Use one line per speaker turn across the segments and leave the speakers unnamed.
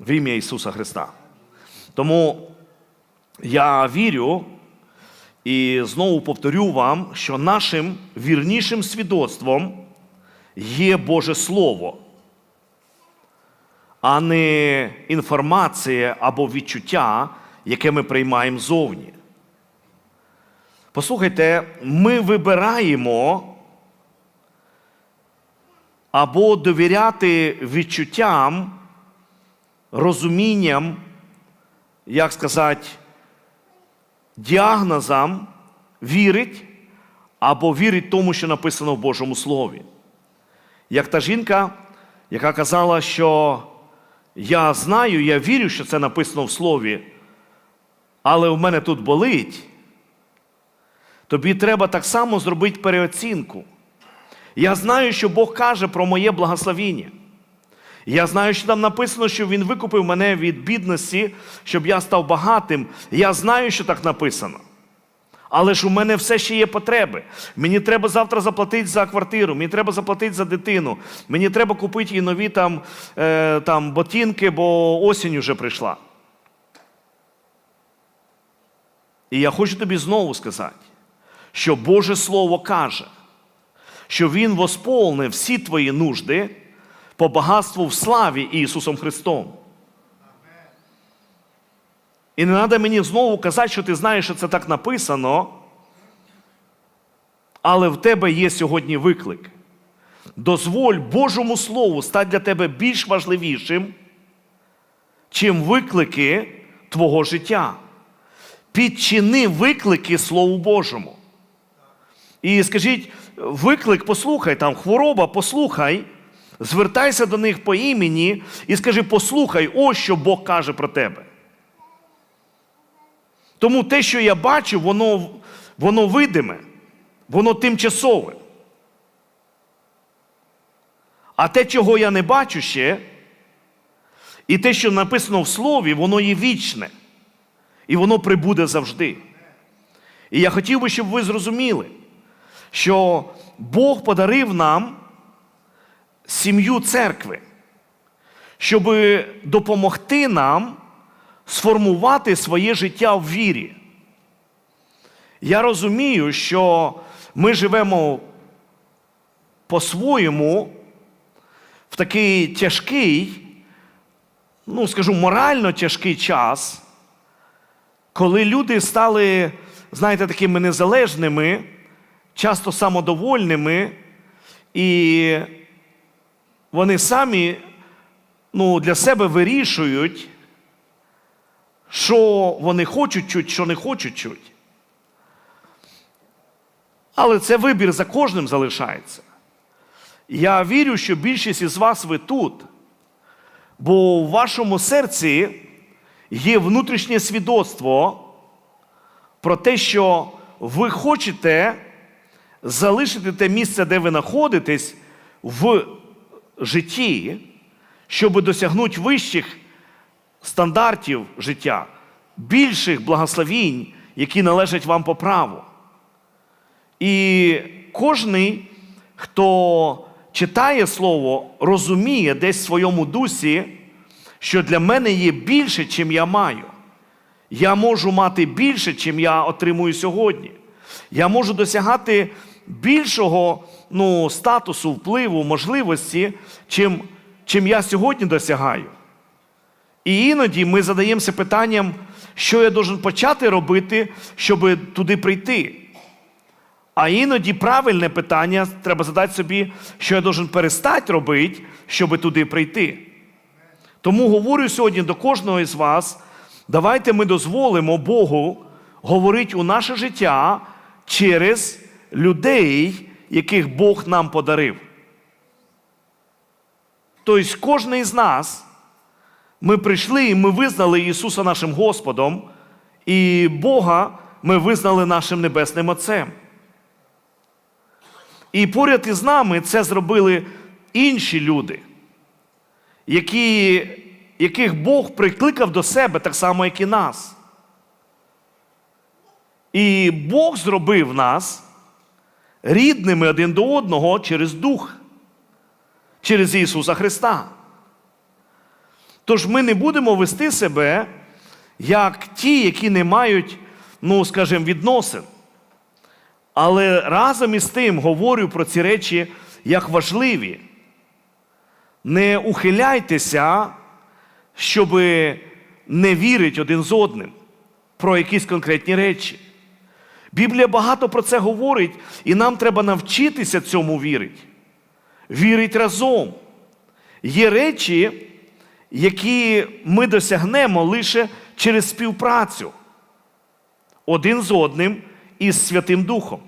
в ім'я Ісуса Христа. Тому я вірю і знову повторю вам, що нашим вірнішим свідоцтвом є Боже Слово, а не інформація або відчуття, яке ми приймаємо зовні. Послухайте, ми вибираємо або довіряти відчуттям, розумінням, як сказати, діагнозам, вірить або вірить тому, що написано в Божому Слові. Як та жінка, яка казала, що я знаю, я вірю, що це написано в Слові, але в мене тут болить. Тобі треба так само зробити переоцінку. Я знаю, що Бог каже про моє благословіння. Я знаю, що там написано, що Він викупив мене від бідності, щоб я став багатим. Я знаю, що так написано. Але ж у мене все ще є потреби. Мені треба завтра заплатити за квартиру, мені треба заплатити за дитину, мені треба купити і нові там, е, там ботинки, бо осінь вже прийшла. І я хочу тобі знову сказати, що Боже Слово каже, що Він восполнив всі твої нужди по багатству в славі Ісусом Христом. І не треба мені знову казати, що ти знаєш, що це так написано, але в тебе є сьогодні виклик. Дозволь Божому Слову стати для тебе більш важливішим, чим виклики твого життя. Підчини виклики Слову Божому. І скажіть, виклик, послухай, там хвороба, послухай, звертайся до них по імені і скажи, послухай, ось що Бог каже про тебе. Тому те, що я бачу, воно, воно видиме, воно тимчасове. А те, чого я не бачу ще, і те, що написано в слові, воно є вічне. І воно прибуде завжди. І я хотів би, щоб ви зрозуміли, що Бог подарив нам сім'ю церкви, щоб допомогти нам сформувати своє життя в вірі. Я розумію, що ми живемо по-своєму в такий тяжкий, ну, скажу, морально тяжкий час, коли люди стали, знаєте, такими незалежними, часто самодовольними, і вони самі ну, для себе вирішують, що вони хочуть чуть, що не хочуть чуть. Але це вибір за кожним залишається. Я вірю, що більшість із вас ви тут, бо у вашому серці є внутрішнє свідоцтво про те, що ви хочете залишити те місце, де ви знаходитесь в житті, щоб досягнути вищих стандартів життя, більших благословінь, які належать вам по праву. І кожний, хто читає слово, розуміє десь в своєму дусі, що для мене є більше, чим я маю. Я можу мати більше, чим я отримую сьогодні. Я можу досягати більшого ну, статусу, впливу, можливості, чим, чим я сьогодні досягаю. І іноді ми задаємося питанням, що я должен почати робити, щоб туди прийти. А іноді правильне питання треба задати собі, що я должен перестати робити, щоб туди прийти. Тому говорю сьогодні до кожного із вас, давайте ми дозволимо Богу говорити у наше життя через людей, яких Бог нам подарив. Тобто, кожен із нас, ми прийшли і ми визнали Ісуса нашим Господом, і Бога ми визнали нашим Небесним Отцем. І поряд із нами це зробили інші люди, які, яких Бог прикликав до себе так само, як і нас. І Бог зробив нас рідними один до одного через Дух, через Ісуса Христа. Тож ми не будемо вести себе як ті, які не мають, ну, скажімо, відносин. Але разом із тим говорю про ці речі як важливі. Не ухиляйтеся, щоб не вірити один з одним про якісь конкретні речі. Біблія багато про це говорить, і нам треба навчитися цьому вірити. Вірить разом. Є речі, які ми досягнемо лише через співпрацю один з одним і з Святим Духом.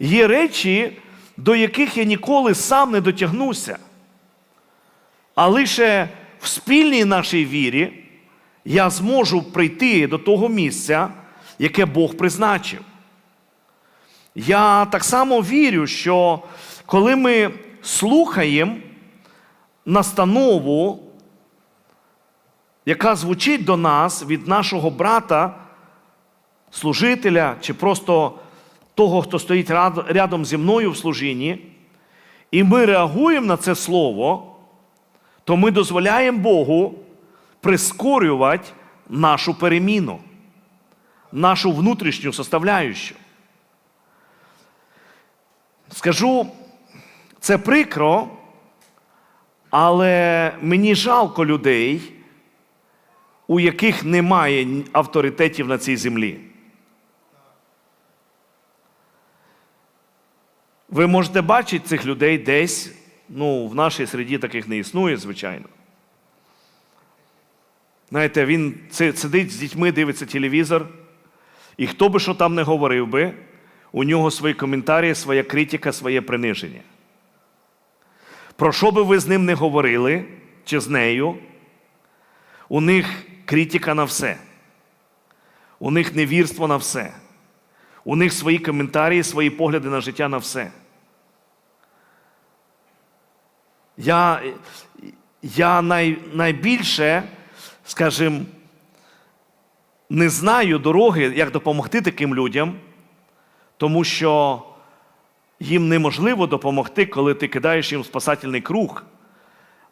Є речі, до яких я ніколи сам не дотягнуся, а лише в спільній нашій вірі я зможу прийти до того місця, яке Бог призначив. Я так само вірю, що коли ми слухаємо настанову, яка звучить до нас від нашого брата, служителя чи просто того, хто стоїть рядом зі мною в служінні, і ми реагуємо на це слово, то ми дозволяємо Богу прискорювати нашу переміну, нашу внутрішню составляющу. Скажу, це прикро, але мені жалко людей, у яких немає авторитетів на цій землі. Ви можете бачити цих людей десь, ну, в нашій середі таких не існує, звичайно. Знаєте, він сидить з дітьми, дивиться телевізор, і хто би що там не говорив би, у нього свої коментарі, своя критика, своє приниження. Про що би ви з ним не говорили, чи з нею, у них критика на все. У них невірство на все. У них свої коментарі, свої погляди на життя на все. Я, я най, найбільше, скажімо, не знаю дороги, як допомогти таким людям, тому що їм неможливо допомогти, коли ти кидаєш їм спасательний круг.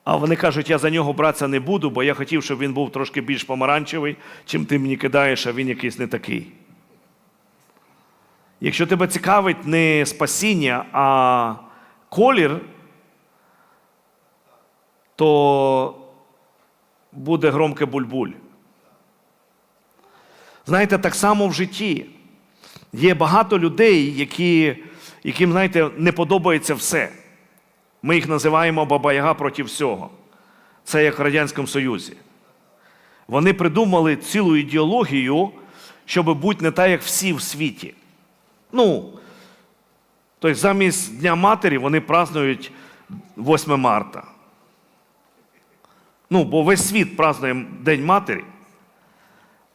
А вони кажуть, я за нього братися не буду, бо я хотів, щоб він був трошки більш помаранчевий, чим ти мені кидаєш, а він якийсь не такий. Якщо тебе цікавить не спасіння, а колір, то буде громке буль-буль. Знаєте, так само в житті. Є багато людей, які, яким, знаєте, не подобається все. Ми їх називаємо Баба-Яга проти всього. Це як в Радянському Союзі. Вони придумали цілу ідеологію, щоб бути не так, як всі в світі. Ну, тобто замість Дня Матері вони празднують 8 марта. Ну, бо весь світ празднує День Матері,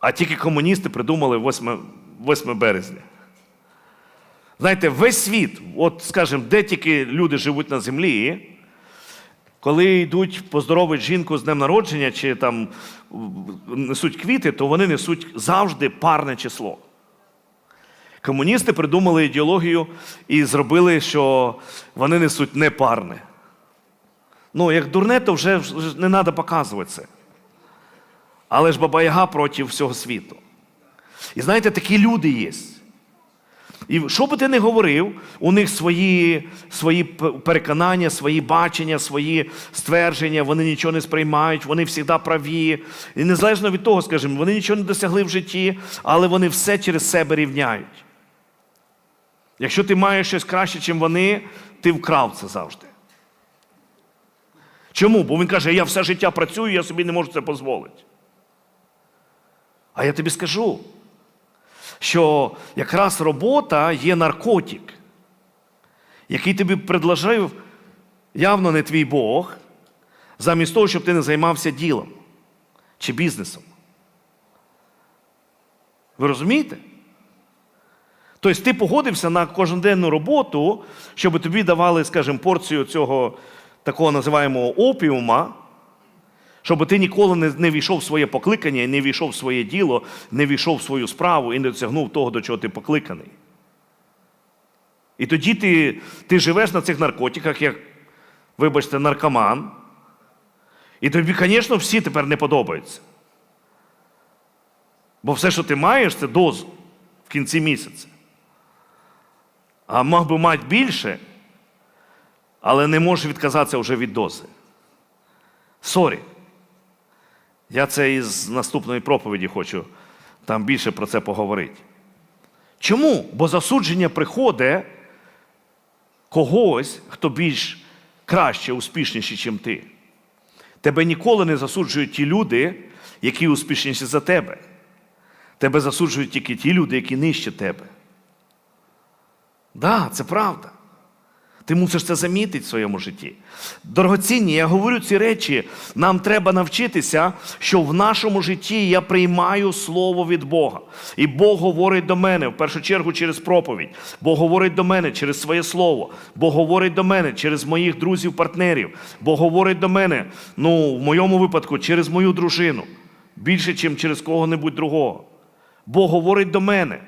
а тільки комуністи придумали 8, 8 березня. Знаєте, весь світ, от скажімо, де тільки люди живуть на землі, коли йдуть поздоровити жінку з днем народження чи там несуть квіти, то вони несуть завжди парне число. Комуністи придумали ідеологію і зробили, що вони несуть непарне. Ну, як дурне, то вже не треба показувати це. Але ж Баба Яга проти всього світу. І знаєте, такі люди є. І що би ти не говорив, у них свої, свої переконання, свої бачення, свої ствердження, вони нічого не сприймають, вони завжди праві. І незалежно від того, скажімо, вони нічого не досягли в житті, але вони все через себе рівняють. Якщо ти маєш щось краще, ніж вони, ти вкрав це завжди. Чому? Бо він каже, я все життя працюю, я собі не можу це дозволити. А я тобі скажу, що якраз робота є наркотик, який тобі предложив явно не твій Бог, замість того, щоб ти не займався ділом чи бізнесом. Ви розумієте? Тобто ти погодився на кожноденну роботу, щоб тобі давали, скажімо, порцію цього такого називаємого опіума, щоб ти ніколи не, не війшов в своє покликання, не війшов в своє діло, не війшов в свою справу і не досягнув того, до чого ти покликаний. І тоді ти, ти живеш на цих наркотиках, як, вибачте, наркоман, І тобі, звісно, всі тепер не подобаються. Бо все, що ти маєш, це дозу в кінці місяця. А мав би мати більше, але не можеш відказатися вже від дози. Сорі. Я це із наступної проповіді хочу там більше про це поговорити. Чому? Бо засудження приходить когось, хто більш краще, успішніший, ніж ти. Тебе ніколи не засуджують ті люди, які успішніші за тебе. Тебе засуджують тільки ті люди, які нижче тебе. Так, да, це правда. Ти мусиш це замітити в своєму житті. Дорогоцінні, я говорю ці речі, нам треба навчитися, що в нашому житті я приймаю слово від Бога. І Бог говорить до мене в першу чергу через проповідь. Бог говорить до мене через своє слово. Бог говорить до мене через моїх друзів-партнерів. Бог говорить до мене, ну, в моєму випадку, через мою дружину. Більше, ніж через кого-небудь другого. Бог говорить до мене.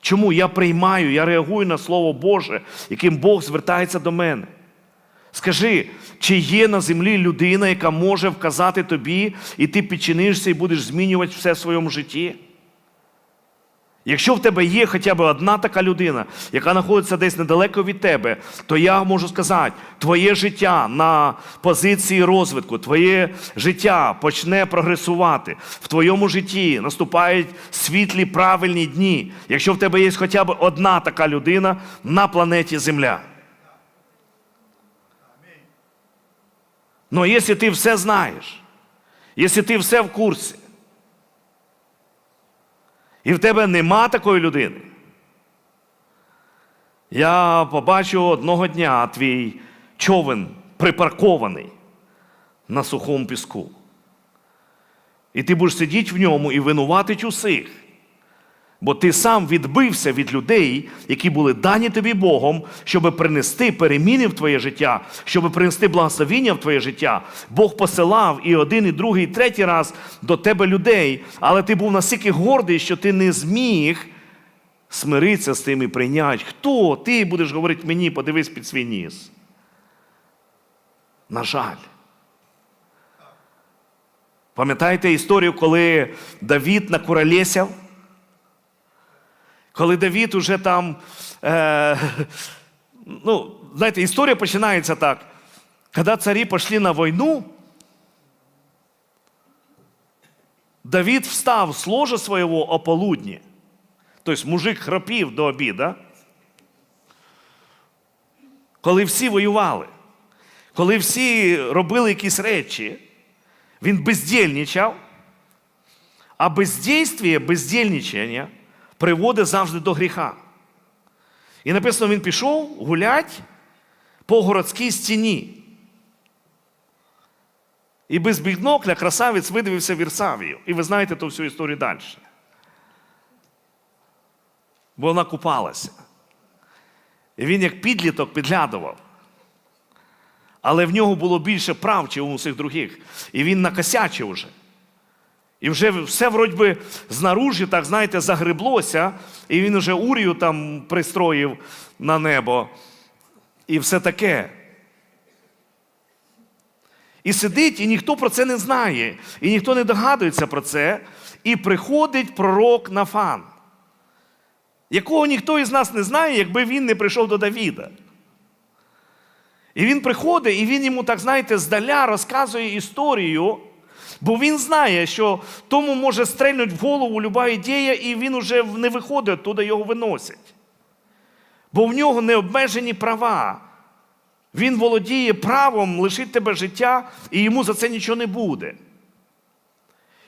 Чому я приймаю, я реагую на Слово Боже, яким Бог звертається до мене? Скажи, чи є на землі людина, яка може вказати тобі, і ти підчинишся і будеш змінювати все в своєму житті? Якщо в тебе є хоча б одна така людина, яка знаходиться десь недалеко від тебе, то я можу сказати, твоє життя на позиції розвитку, твоє життя почне прогресувати. В твоєму житті наступають світлі правильні дні, якщо в тебе є хоча б одна така людина на планеті Земля. Ну, якщо ти все знаєш, якщо ти все в курсі, і в тебе нема такої людини. Я побачу одного дня твій човен припаркований на сухому піску. І ти будеш сидіти в ньому і винуватить усіх. Бо ти сам відбився від людей, які були дані тобі Богом, щоб принести переміни в твоє життя, щоб принести благословіння в твоє життя. Бог посилав і один, і другий, і третій раз до тебе людей, але ти був настільки гордий, що ти не зміг смиритися з тим і прийняти. Хто ти будеш говорити мені, подивись під свій ніс? На жаль. Пам'ятаєте історію, коли Давід накуролесяв? Коли Давід уже там, е, ну, знаєте, історія починається так. Коли царі пішли на війну, Давид встав з ложа своего о полудні. Тобто мужик храпів до обіда. Коли всі воювали, коли всі робили якісь речі, він бездільничав, а бездействие, бездільничання приводить завжди до гріха. І написано, він пішов гулять по городській стіні. І без бігнокля красавець видивився Вірсавію. І ви знаєте ту всю історію далі. Бо вона купалася. І він як підліток підглядував. Але в нього було більше прав, ніж у всіх других. І він накосячив уже. І вже все вроді знаружі, так знаєте, загреблося, і він вже урію там пристроїв на небо. І все таке. І сидить, і ніхто про це не знає, і ніхто не догадується про це. І приходить пророк Нафан, якого ніхто із нас не знає, якби він не прийшов до Давіда. І він приходить, і він йому, так знаєте, здаля розказує історію, бо він знає, що тому може стрельнути в голову люба ідея, і він уже не виходить, туди його виносять. Бо в нього необмежені права. Він володіє правом лишити тебе життя, і йому за це нічого не буде.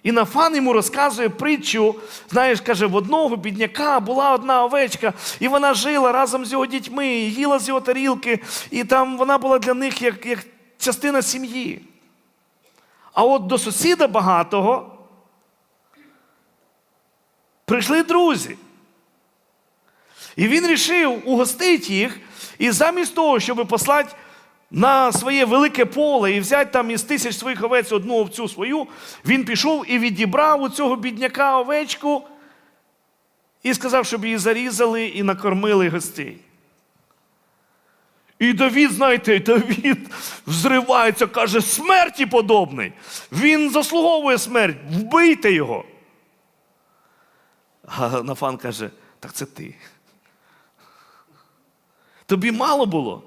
І Нафан йому розказує притчу, знаєш, каже, в одного бідняка була одна овечка, і вона жила разом з його дітьми, їла з його тарілки, і там вона була для них як, як частина сім'ї. А от до сусіда багатого прийшли друзі. І він рішив угостити їх, і замість того, щоб послати на своє велике поле і взяти там із тисяч своїх овець одну овцю свою, він пішов і відібрав у цього бідняка овечку і сказав, щоб її зарізали і накормили гостей. І Давід, знаєте, Давід взривається, каже, смерті подобний. Він заслуговує смерть, вбийте його. А Нафан каже, так це ти. Тобі мало було.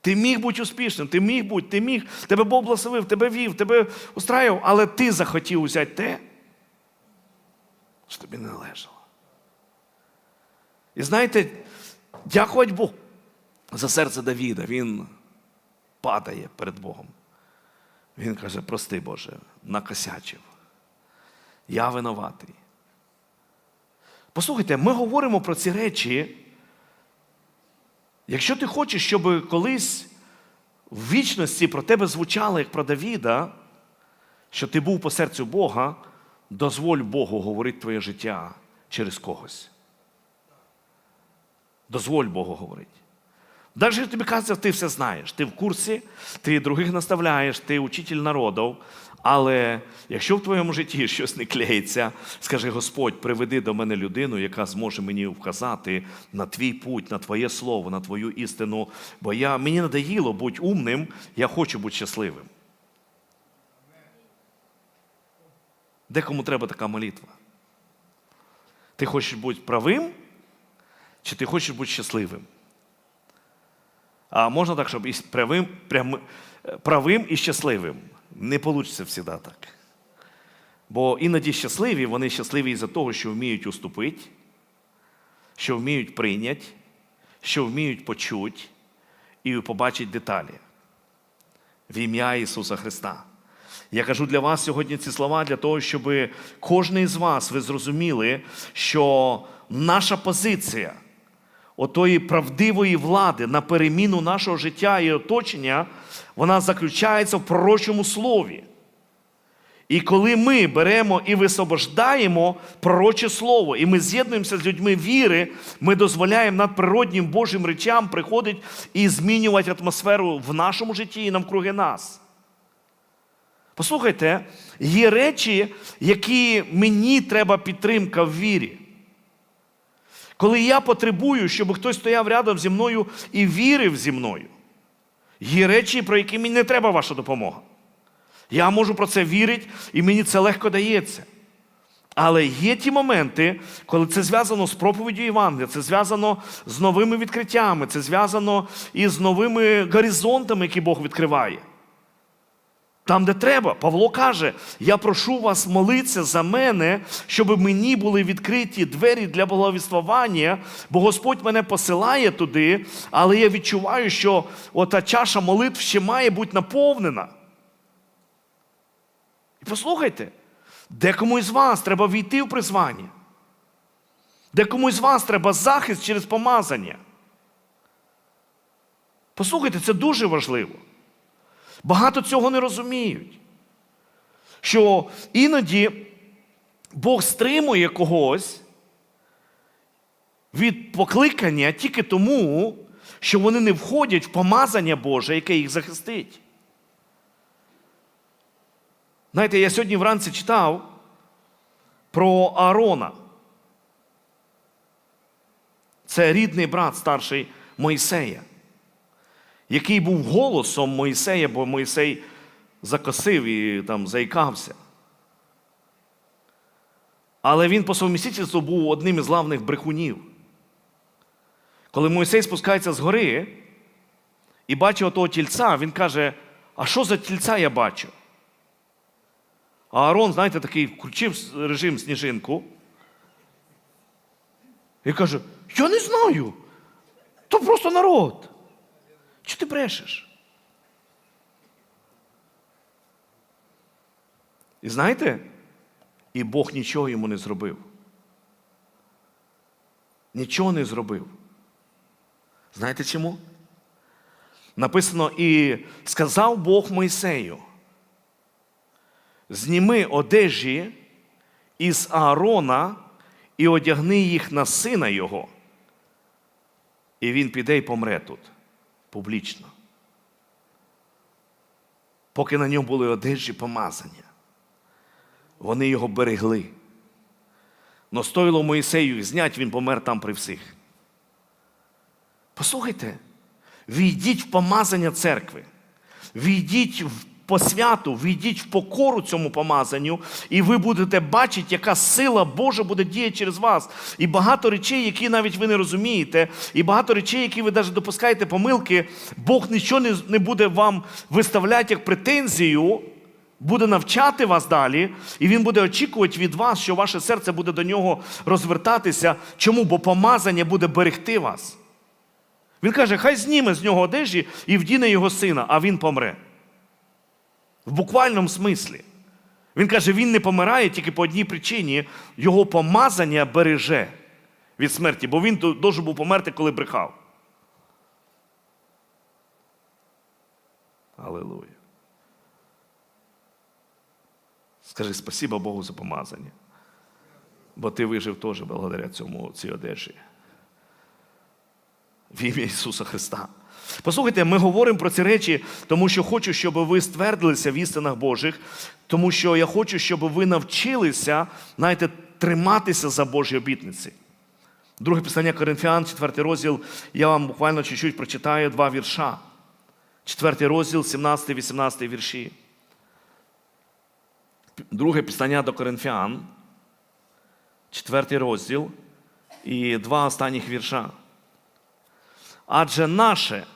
Ти міг бути успішним, ти міг бути, ти міг, тебе Бог благословив, тебе вів, тебе устраював, але ти захотів взяти те, що тобі не належало. І знаєте, дякувати Богу за серце Давіда. Він падає перед Богом. Він каже: прости, Боже, накосячив. Я винуватий. Послухайте, ми говоримо про ці речі. Якщо ти хочеш, щоб колись в вічності про тебе звучало, як про Давіда, що ти був по серцю Бога, дозволь Богу говорити твоє життя через когось. Дозволь Богу говорити. Якщо тобі кажеться, ти все знаєш, ти в курсі, ти других наставляєш, ти учитель народів. Але якщо в твоєму житті щось не клеїться, скажи Господь, приведи до мене людину, яка зможе мені вказати на твій путь, на твоє слово, на твою істину. Бо я, мені надоїло бути умним, я хочу бути щасливим. Декому треба така молитва. Ти хочеш бути правим, чи ти хочеш бути щасливим? А можна так, щоб і правим, прям, правим і щасливим. Не вийде завжди так. Бо іноді щасливі, вони щасливі із-за того, що вміють уступити, що вміють прийняти, що вміють почути і побачити деталі. В ім'я Ісуса Христа. Я кажу для вас сьогодні ці слова для того, щоб кожен із вас ви зрозуміли, що наша позиція отої правдивої влади на переміну нашого життя і оточення, вона заключається в пророчому слові. І коли ми беремо і висвобождаємо пророче слово, і ми з'єднуємося з людьми віри, ми дозволяємо надприроднім Божим речам приходити і змінювати атмосферу в нашому житті і навкруги нас. Послухайте, є речі, які мені треба підтримка в вірі. Коли я потребую, щоб хтось стояв рядом зі мною і вірив зі мною, є речі, про які мені не треба ваша допомога. Я можу про це вірити, і мені це легко дається. Але є ті моменти, коли це зв'язано з проповіддю Євангелія, це зв'язано з новими відкриттями, це зв'язано із новими горизонтами, які Бог відкриває. Там, де треба, Павло каже: я прошу вас молитися за мене, щоб мені були відкриті двері для благовіствування, бо Господь мене посилає туди, але я відчуваю, що ота чаша молитв ще має бути наповнена. І послухайте, декому із вас треба війти в призвання. Декому із вас треба захист через помазання. Послухайте, це дуже важливо. Багато цього не розуміють. Що іноді Бог стримує когось від покликання тільки тому, що вони не входять в помазання Боже, яке їх захистить. Знаєте, я сьогодні вранці читав про Аарона. Це рідний брат старший Мойсея який був голосом Моїсея, бо Моїсей закосив і там заїкався. Але він по совмістительству був одним із главних брехунів. Коли Моїсей спускається з гори і бачить отого тільця, він каже: А що за тільця я бачу? А Аарон, знаєте, такий включив режим сніжинку і каже: Я не знаю. То просто народ. Чи ти брешеш? І знаєте, і Бог нічого йому не зробив. Нічого не зробив. Знаєте чому? Написано, і сказав Бог Мойсею: зніми одежі із Аарона і одягни їх на сина його. І він піде і помре тут публічно. Поки на ньому були одежі помазання, вони його берегли. Но стоїло Моїсею їх зняти, він помер там при всіх. Послухайте, Війдіть в помазання церкви, війдіть в посвяту, війдіть в покору цьому помазанню, і ви будете бачити, яка сила Божа буде діяти через вас. І багато речей, які навіть ви не розумієте, і багато речей, які ви навіть допускаєте помилки, Бог нічого не буде вам виставляти як претензію, буде навчати вас далі, і Він буде очікувати від вас, що ваше серце буде до нього розвертатися. Чому? Бо помазання буде берегти вас. Він каже, хай зніме з нього одежі і вдіне його сина, а він помре. В буквальному смислі. Він каже, він не помирає тільки по одній причині, його помазання береже від смерті, бо він должен був померти, коли брехав. Аллилуйя. Скажи спасибо Богу за помазання. Бо ти вижив теж благодаря цьому цій одежі. В ім'я Ісуса Христа. Послухайте, ми говоримо про ці речі, тому що хочу, щоб ви ствердилися в істинах Божих, тому що я хочу, щоб ви навчилися, знаєте, триматися за Божі обітниці. Друге писання Коринфян, 4 розділ, я вам буквально чуть-чуть прочитаю два вірша. 4 розділ, 17-18 вірші. Друге писання до Коринфян, 4 розділ і два останніх вірша. Адже наше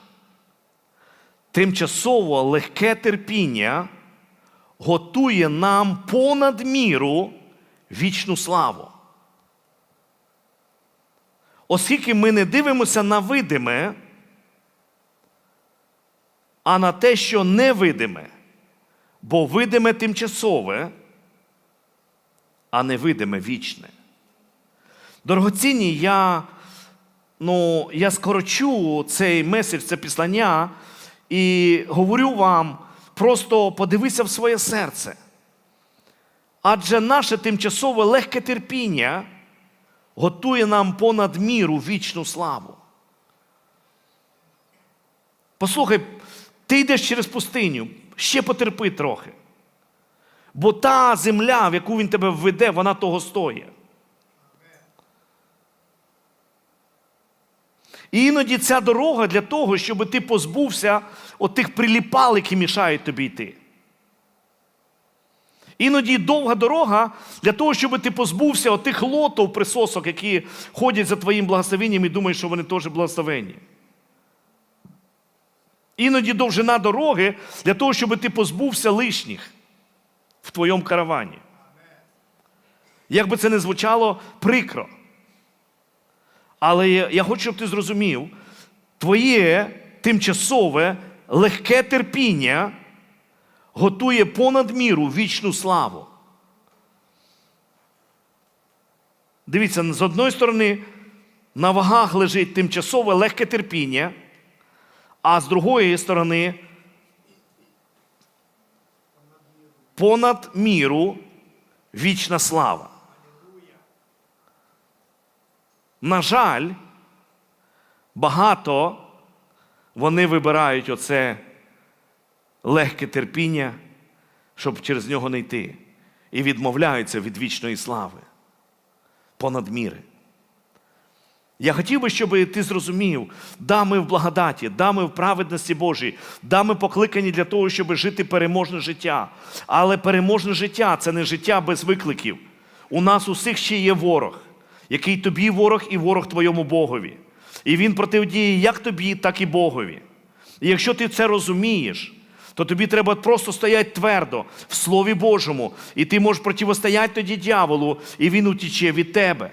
тимчасово легке терпіння готує нам понад міру вічну славу. Оскільки ми не дивимося на видиме, а на те, що невидиме, бо видиме тимчасове, а невидиме вічне. Дорогоцінні, я ну, я скорочу цей меседж, це післання, і говорю вам, просто подивися в своє серце. Адже наше тимчасове легке терпіння готує нам понад міру вічну славу. Послухай, ти йдеш через пустиню, ще потерпи трохи. Бо та земля, в яку він тебе введе, вона того стоїть. І іноді ця дорога для того, щоб ти позбувся от тих приліпал, які мішають тобі йти. Іноді довга дорога для того, щоб ти позбувся от тих лотов присосок, які ходять за твоїм благословенням і думають, що вони теж благословенні. Іноді довжина дороги для того, щоб ти позбувся лишніх в твоєму каравані. Як би це не звучало прикро. Але я хочу, щоб ти зрозумів, твоє тимчасове легке терпіння готує понад міру вічну славу. Дивіться, з одної сторони, на вагах лежить тимчасове легке терпіння, а з другої сторони, понад міру вічна слава. На жаль, багато вони вибирають оце легке терпіння, щоб через нього не йти. І відмовляються від вічної слави понад міри. Я хотів би, щоб ти зрозумів, да, ми в благодаті, да, ми в праведності Божій, да, ми покликані для того, щоб жити переможне життя. Але переможне життя це не життя без викликів. У нас усіх ще є ворог який тобі ворог і ворог твоєму Богові. І він протидіє як тобі, так і Богові. І якщо ти це розумієш, то тобі треба просто стояти твердо в Слові Божому, і ти можеш противостояти тоді дьяволу, і він утіче від тебе.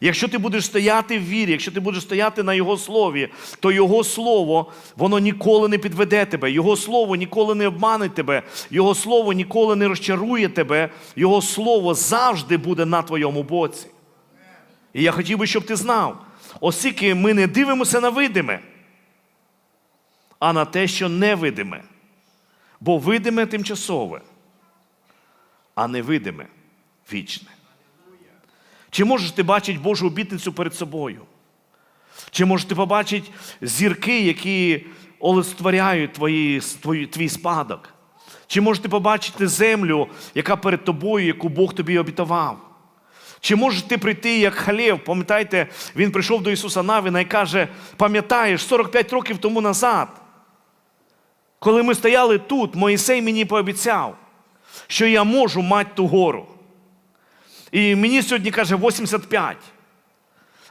Якщо ти будеш стояти в вірі, якщо ти будеш стояти на Його слові, то Його Слово, воно ніколи не підведе тебе, Його Слово ніколи не обмане тебе, Його Слово ніколи не розчарує тебе, Його Слово завжди буде на твоєму боці. І я хотів би, щоб ти знав, оскільки ми не дивимося на видиме, а на те, що невидиме. Бо видиме тимчасове, а невидиме вічне. Чи можеш ти бачити Божу обітницю перед собою? Чи можеш ти побачити зірки, які олицтворяють твої, твій, твій спадок? Чи можеш ти побачити землю, яка перед тобою, яку Бог тобі обітував? Чи можеш ти прийти як Халєв? Пам'ятаєте, він прийшов до Ісуса Навіна і каже: пам'ятаєш, 45 років тому назад, коли ми стояли тут, Моїсей мені пообіцяв, що я можу мати ту гору. І мені сьогодні каже 85.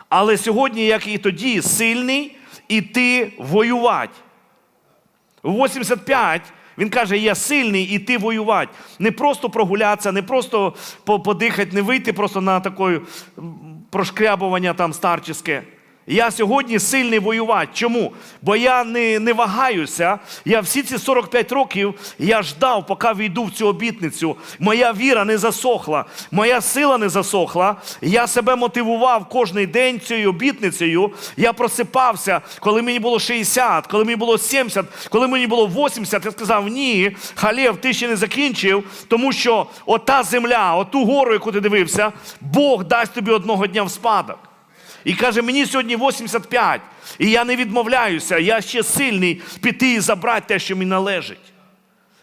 Але сьогодні, як і тоді, сильний іти воювати. В 85 він каже, я сильний іти воювати. Не просто прогулятися, не просто подихати, не вийти просто на таке прошкрябування там старческе. Я сьогодні сильний воювати. Чому? Бо я не, не вагаюся. Я всі ці 45 років я ждав, поки війду в цю обітницю. Моя віра не засохла, моя сила не засохла. Я себе мотивував кожний день цією обітницею. Я просипався, коли мені було 60, коли мені було 70, коли мені було 80, я сказав: ні, Халєв, ти ще не закінчив, тому що ота земля, оту гору, яку ти дивився, Бог дасть тобі одного дня в спадок. І каже, мені сьогодні 85, і я не відмовляюся, я ще сильний піти і забрати те, що мені належить.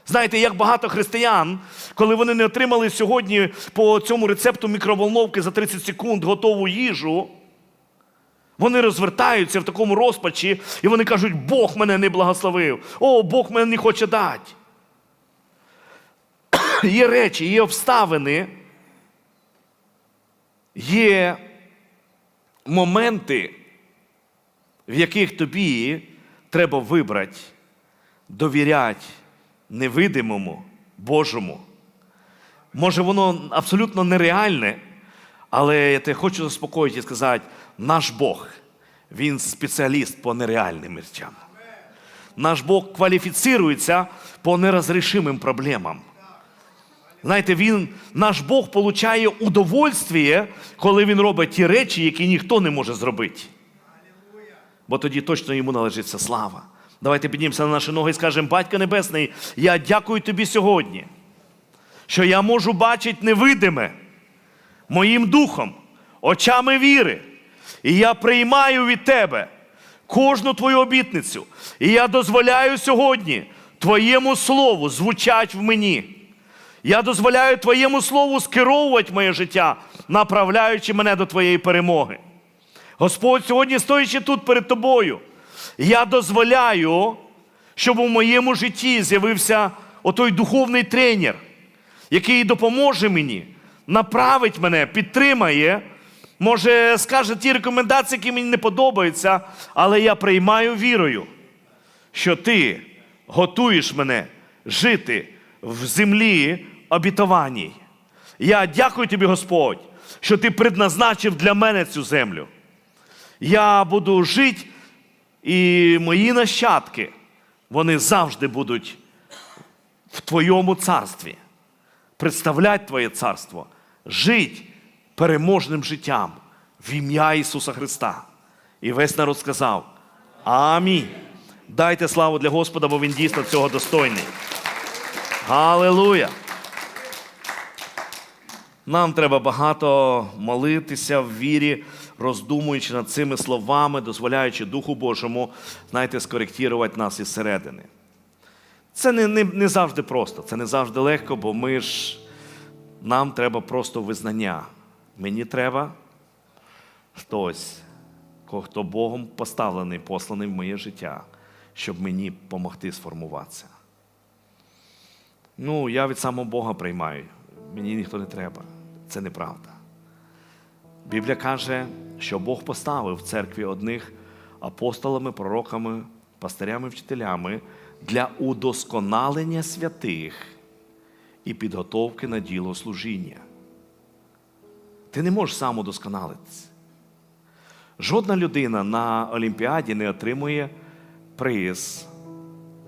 Знаєте, як багато християн, коли вони не отримали сьогодні по цьому рецепту мікроволновки за 30 секунд готову їжу, вони розвертаються в такому розпачі, і вони кажуть, Бог мене не благословив, о, Бог мене не хоче дати. Є речі, є обставини, є моменти, в яких тобі треба вибрати, довіряти невидимому Божому. Може, воно абсолютно нереальне, але я тебе хочу заспокоїти і сказати, наш Бог, Він спеціаліст по нереальним речам. Наш Бог кваліфіцирується по нерозрішимим проблемам. Знаєте, він, наш Бог получає удовольствие, коли він робить ті речі, які ніхто не може зробити. Бо тоді точно йому належиться слава. Давайте піднімемося на наші ноги і скажемо, Батько Небесний, я дякую тобі сьогодні, що я можу бачити невидиме моїм духом, очами віри. І я приймаю від тебе кожну твою обітницю. І я дозволяю сьогодні твоєму слову звучать в мені. Я дозволяю Твоєму слову скеровувати моє життя, направляючи мене до Твоєї перемоги. Господь, сьогодні, стоячи тут перед Тобою, я дозволяю, щоб у моєму житті з'явився отой духовний тренер, який допоможе мені, направить мене, підтримає, може, скаже ті рекомендації, які мені не подобаються, але я приймаю вірою, що Ти готуєш мене жити в землі обітованій. Я дякую тобі, Господь, що ти предназначив для мене цю землю. Я буду жити, і мої нащадки, вони завжди будуть в Твоєму царстві, представляти Твоє царство, жити переможним життям в ім'я Ісуса Христа. І весь народ сказав: Амінь. Дайте славу для Господа, бо Він дійсно цього достойний. Галилуя! Нам треба багато молитися в вірі, роздумуючи над цими словами, дозволяючи Духу Божому, знаєте, скоректувати нас із середини. Це не, не, не завжди просто, це не завжди легко, бо ми ж нам треба просто визнання. Мені треба хтось, хто Богом поставлений, посланий в моє життя, щоб мені допомогти сформуватися. Ну, я від самого Бога приймаю. Мені ніхто не треба. Це неправда. Біблія каже, що Бог поставив в церкві одних апостолами, пророками, пастирями, вчителями для удосконалення святих і підготовки на діло служіння. Ти не можеш сам удосконалитися. Жодна людина на Олімпіаді не отримує приз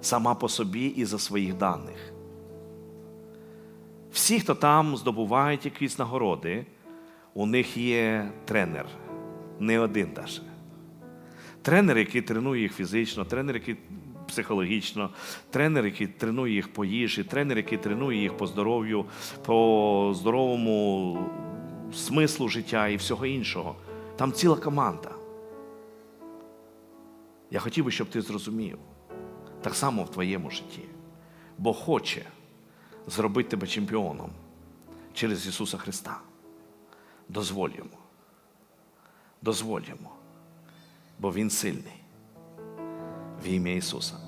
сама по собі і за своїх даних. Всі, хто там здобувають якісь нагороди, у них є тренер, не один даже. Тренер, який тренує їх фізично, тренер, який психологічно, тренер, який тренує їх по їжі, тренер, який тренує їх по здоров'ю, по здоровому смислу життя і всього іншого. Там ціла команда. Я хотів би, щоб ти зрозумів, так само в твоєму житті. Бог хоче зробити тебе чемпіоном через Ісуса Христа. Дозволь йому. Дозволь йому. Бо він сильний. В ім'я Ісуса.